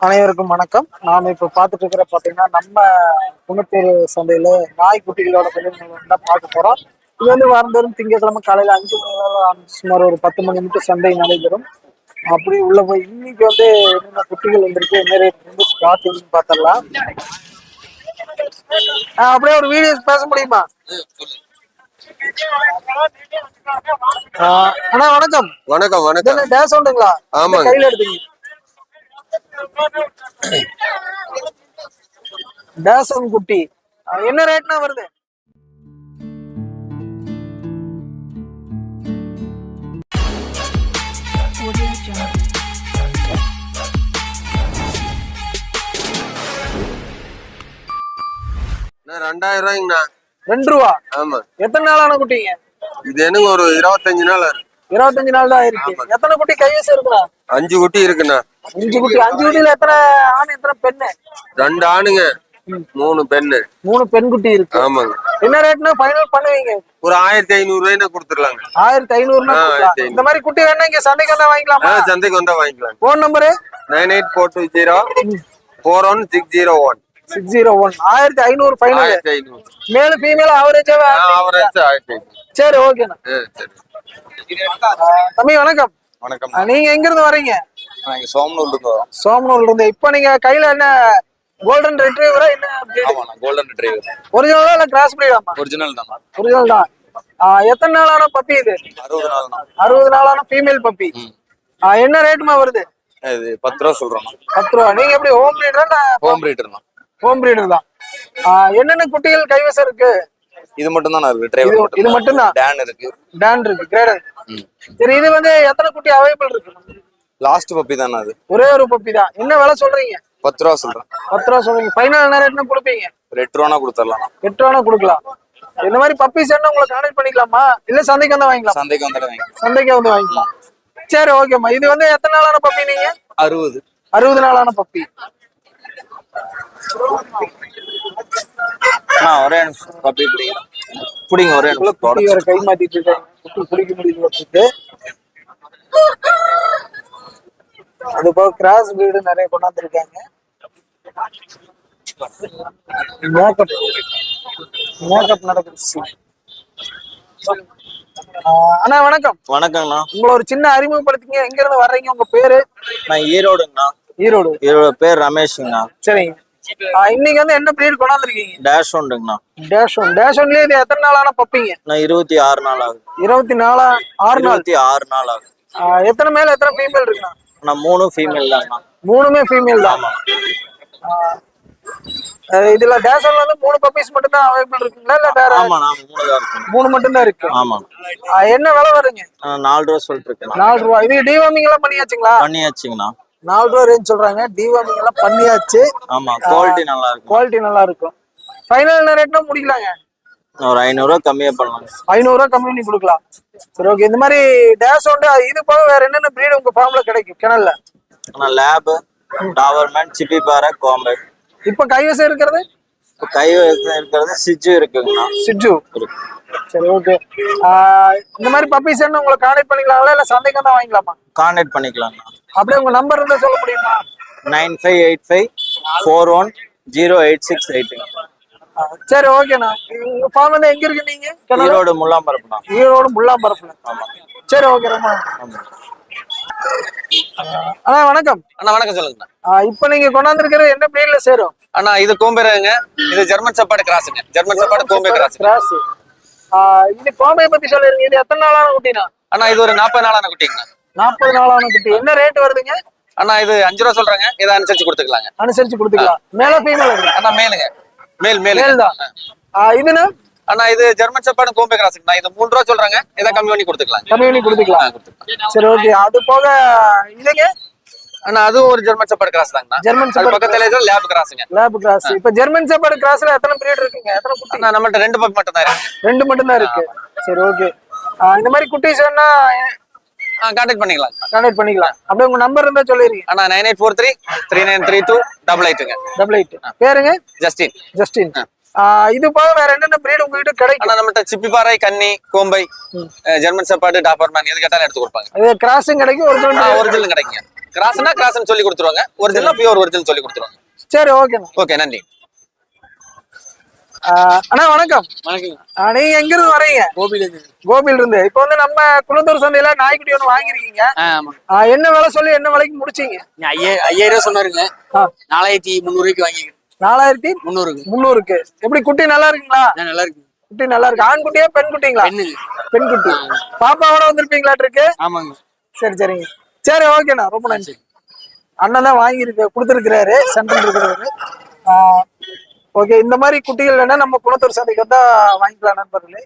அனைவருக்கும் வணக்கம். நாம இப்ப பார்த்துட்டு இருக்கிற பாத்தீங்கன்னா நம்ம குணத்தூர் சந்தையில நாய்க்குட்டிகளோட தான் பார்க்க போறோம். இது வந்து வாரந்தோறும் திங்கட்கிழமை காலையில அஞ்சு மணி சுமார் ஒரு பத்து மணி மட்டும் சந்தை நடைபெறும். அப்படி உள்ள போய் இன்னைக்கு வந்து என்னென்ன குட்டிகள் வந்திருக்கு என்ன ரேட் வந்து ஸ்டார்டிங் பார்த்துடலாம். ஆஹ் அப்படியே ஒரு வீடியோஸ் பேச முடியுமா? அண்ணா வணக்கம். வணக்கம் வணக்கம். டேஸ் உண்டுங்களா? ஆமாங்க. கையில எடுத்தீங்க டேசன் குட்டி. என்ன ரேட்னா வருது? ரெண்டாயிரம் ரூபாய்ங்கண்ணா. ரெண்டு ரூபா? ஆமா. எத்தனை நாளான குட்டிங்க? இது எனக்கு ஒரு இருபத்தஞ்சு நாள் இருக்கு இருபத்தஞ்சு நாள் தான் இருக்கு எத்தனை குட்டி கைவசம் இருக்குண்ணா? அஞ்சு குட்டி இருக்குண்ணா. அஞ்சு குட்டி. அஞ்சு குட்டியில எத்தனை ஆண் எத்தனை பெண்ணு? ரெண்டு ஆணுங்க. மூணு பெண்ணு. மூணு பெண் குட்டி இருக்கு. ஆமாங்க. என்ன ரேட்னா ஃபைனல் பண்ணுவீங்க. ஒரு ஆயிரத்தி ஐநூறு ரூபாய்னா கொடுத்துடலாங்க. ஆயிரத்தி ஐநூறுனா. இந்த மாதிரி குட்டி வேணா இங்க சந்தைக்கு வந்தா வாங்கிக்கலாமா? சந்தைக்கு வந்தா வாங்கிக்கலாம். Phone number nine eight four two zero four one six zero one. Six zero one. ஆயிரத்தி ஐநூறு ஃபைனல் ஆயிரத்தி ஐநூறு. மேல ஃபீமேல் ஆவரேஜாவே ஐநூறு சரி ஓகேண்ணா சரி. தம்பி வணக்கம். வணக்கம். நீங்க எங்க இருந்து வர்றீங்க? நாங்க சோமனூர்ல இருந்து வரோம். சோமனூர்ல இருந்து இப்ப நீங்க கையில என்ன கோல்டன் ரெட்ரீவரா என்ன கோல்டன் டிரைவர் ஒரிஜினலா இல்ல கிராஸ் பிரீடாமா ஒரிஜினல் தான். ஒரிஜினல் தான். எத்தனை நாளான பப்பி இது? அறுபது நாள் தான். அறுபது நாளான ஃபீமேல் பப்பி. என்ன ரேட்டுமா வருது? இது பத்து ரூபா சொல்றோம். பத்து ரூபா. நீங்க எப்படி ஹோம் பிரீடரா ஹோம் பிரீடர் தான். ஹோம் பிரீடர் தான். என்னென்ன குட்டிகள் கைவசம் இருக்கு? இது மட்டும் தான் இருக்கு. டிரைவர் இது மட்டும்தான். டேன் இருக்கு. டான் இருக்கு. கிரேடர். சரி இது வந்து எத்தனை குட்டி அவைலபிள் இருக்கு? லாஸ்ட் பப்பி தானே அது. ஒரே ஒரு பப்பி தான். என்ன விலை சொல்றீங்க? பத்து ரூபா சொல்றேன். பத்து ரூபா சொல்றீங்க. ஃபைனல் என்ன ரேட்னு கொடுப்பீங்க? ஒரு எட்டு ரூபானா கொடுத்துடலாம். எட்டு ரூபா கொடுக்கலாம். இந்த மாதிரி பப்பீஸ் என்ன உங்களை கான்டாக்ட் பண்ணிக்கலாமா? இல்ல சந்தைக்கு வந்து வாங்கிக்கலாம்? சந்தைக்கு வாங்கி சந்தைக்கு வந்து வாங்கிக்கலாம். சரி ஓகேம்மா இது வந்து எத்தனை நாளான பப்பி நீங்க? அறுபது. அறுபது நாளான பப்பி ஒரே பப்பி பிடிங்க. பிடிங்க ஒரே கை மாத்திட்டு இருக்காங்க. பிடிக்க முடியல அப்படின்ட்டு. அது போக கிராஸ் வீடு நிறைய கொண்டாந்துருக்காங்க. மேக்கப் மேக்கப் நடக்குது. அண்ணா வணக்கம். வணக்கங்கண்ணா. உங்களை ஒரு சின்ன அறிமுகப்படுத்திங்க. எங்க இருந்து வர்றீங்க? உங்க பேரு? நான் ஈரோடுங்கண்ணா. ஈரோடு. ஈரோடு பேர் ரமேஷுங்கண்ணா. சரிங்க. இன்னைக்கு வந்து என்ன பிரீட் கொண்டாந்துருக்கீங்க? டேஷ் உண்டுங்கண்ணா டேஷ் ஒன் டேஷ் ஒன்லயே இது எத்தனை நாளான பப்பீங்க நான் இருபத்தி ஆறு நாள் ஆகுது. இருபத்தி நாலா ஆறு நாள்? ஆறு நாள் ஆகுது. எத்தனை மேல எத்தனை ஃபீமேல் இருக்குண்ணா? நான் மூணு ஃபீமேல் தாங்கண்ணா. மூணுமே ஃபீமேல் தான். இதுல டேஷ் ஒன்ல வந்து மூணு பப்பீஸ் மட்டும் தான் அவைலபிள் இருக்குங்களா? இல்ல வேற ஆமாண்ணா மூணு தான் இருக்கு மூணு மட்டும் தான் இருக்கு ஆஹ் என்ன விலை வருங்க? நான் நாலு ரூபா சொல்லிட்டு இருக்கேன் நாலு ரூபா. இது டிவார்மிங் எல்லாம் பண்ணியாச்சுங்களா? பண்ணியாச்சுங்கண்ணா. நாலு ரூபா ரேஞ்ச் சொல்றாங்க. டிவார்மிங் எல்லாம் பண்ணியாச்சு. ஆமா குவாலிட்டி நல்லா இருக்கும் குவாலிட்டி நல்லா இருக்கும் ஃபைனல் என்ன ரேட்னா முடிக்கலாங்க. ஒரு ஐநூறுரூவா கம்மியா பண்ணலாம். ஐநூறுரூவா கம்மி பண்ணி கொடுக்கலாம். சரி ஓகே இந்த மாதிரி டேஷ் ஒன்று இது போக வேற என்னென்ன breed உங்க ஃபார்ம்ல கிடைக்கும்? கிணல்ல ஆனா லேபு டாவர்மேன் சிப்பி பாறை கோம்பை இப்ப கைவசம் இருக்கிறது? இப்போ கை இருக்கிறது சிஜு இருக்குங்கண்ணா. சிஜு. சரி ஓகே இந்த மாதிரி பப்பீஸ் என்ன உங்களை கான்டாக்ட் பண்ணிக்கலாங்களா? இல்ல சந்தைக்கு தான் வாங்கிக்கலாமா? கான்டாக்ட் பண்ணிக்கலாங்கண்ணா. அப்படியே உங்க நம்பர் இருந்தா சொல்ல முடியுமா? Nine five eight five four one zero eight six எயிட்டுங்க ஆ, சரி ஓகேண்ணா உங்க ஃபார்ம் வந்து எங்க இருக்கு நீங்க? ஈரோடு முல்லாம்பரப்புண்ணா ஈரோடு முள்ளாம்பரப்புல ஆமா. சரி ஓகே ரொம்ப அண்ணா வணக்கம். அண்ணா வணக்கம் சொல்லுங்கண்ணா. இப்ப நீங்க கொண்டாந்துருக்கிறது என்ன பிரீட்ல சேரும்? அண்ணா இது கோம்பேருங்க இது German shepherd கிராஸுங்க. German shepherd Kombai cross. Cross இது கோம்பையை பத்தி சொல்லிருங்க. இது எத்தனை நாளான குட்டினா அண்ணா இது ஒரு நாற்பது நாளான குட்டிங்கண்ணா நாற்பது நாளான குட்டி. என்ன ரேட் வருதுங்க? அண்ணா இது அஞ்சு ரூபா சொல்றாங்க. இதை அனுசரிச்சு கொடுத்துக்கலாங்க. அனுசரிச்சு கொடுத்துக்கலாம். மேல ஃபீமேல் அண்ணா மேலுங்க. மேல் மேல் மேல் தான். இதுனா அண்ணா இது ஜெர்மன் சப்பாடு கோம்பே கிராஸுங்கண்ணா இது மூணு ரூபா சொல்றாங்க. இதை கம்மி பண்ணி கொடுத்துக்கலாங்க கம்மி பண்ணி கொடுத்துக்கலாம். கொடுத்துக்கலாம். சரி ஓகே அது போக இதுங்க அண்ணா அது ஒரு ஜெர்மன் சப்பாடு கிராஸ் தாங்கண்ணா. ஜெர்மன் அது செப்பர்ட் பக்கத்துல இருக்கிற லேப் கிராஸுங்க. Lab cross. இப்ப ஜெர்மன் செப்பர்ட் கிராஸ்ல எத்தனை பிரீட் இருக்குங்க? எத்தனை குட்டி? அண்ணா நம்மள்ட்ட ரெண்டு பக்கம் மட்டும் தான் இருக்கு. ரெண்டு மட்டும் தான் இருக்கு சரி ஓகே இந்த மாதிரி குட்டீஸ் வேணா கான்டாக்ட் பண்ணிக்கலாம். கான்டாக்ட் பண்ணிக்கலாம். அப்படியே உங்க நம்பர் இருந்தா சொல்லிடுங்க அண்ணா nine eight four three three nine three two double எயிட்டுங்க double eight பேருங்க? ஜஸ்டின் ஜஸ்டின் இது போக வேற என்னென்ன பிரீட் உங்ககிட்ட கிடைக்கும்? அண்ணா நம்மள்ட்ட சிப்பி பாறை கன்னி கோம்பை ஜெர்மன் சப்பாடு டாபர்மேன் எது கேட்டாலும் எடுத்து கொடுப்பாங்க. கிராஸும் கிடைக்கும் ஒரிஜினல் ஒரிஜினல் கிடைக்குங்க. கிராஸ்னா கிராஸ்னு சொல்லி கொடுத்துருவாங்க. ஒரிஜினல் பியூர் ஒரிஜினல் சொல்லி கொடுத்துருவாங்க. சரி ஓகேண்ணா. ஓகே நன்றி. அண்ணா வணக்கம். வணக்கம் நீங்க எங்க இருந்து வரீங்க கோபிலேருந்து கோபியில இருந்து இப்போ வந்து நம்ம குளத்தூர் சந்தையில நாய்க்குட்டி ஒன்று வாங்கிருக்கீங்க என்ன விலை சொல்லி என்ன விலைக்கு முடிச்சீங்க? ஐயாயிரம் ரூபா சொன்னாருங்க. நாலாயிரத்தி முந்நூறுக்கு வாங்கிக்கிறேன் நாலாயிரத்தி முந்நூறுக்கு. முந்நூறுக்கு. எப்படி குட்டி நல்லா இருக்குங்களா? நல்லா இருக்கு. குட்டி நல்லா இருக்கு. ஆண் குட்டியா பெண் குட்டிங்களா பெண் குட்டி பாப்பாவோட வந்திருப்பீங்களாட்டு இருக்கு ஆமாங்க. சரி சரிங்க. சரி ஓகேண்ணா. ரொம்ப நன்றி. அண்ணன் தான் வாங்கியிருக்கு கொடுத்துருக்கிறாரு சென்ட்ரல் இருக்கிறவரு ஓகே இந்த மாதிரி குட்டிகள் வேணா நம்ம குளத்தூர் சந்தைக்கு வந்தா வாங்கிக்கலாம் நண்பர்களே.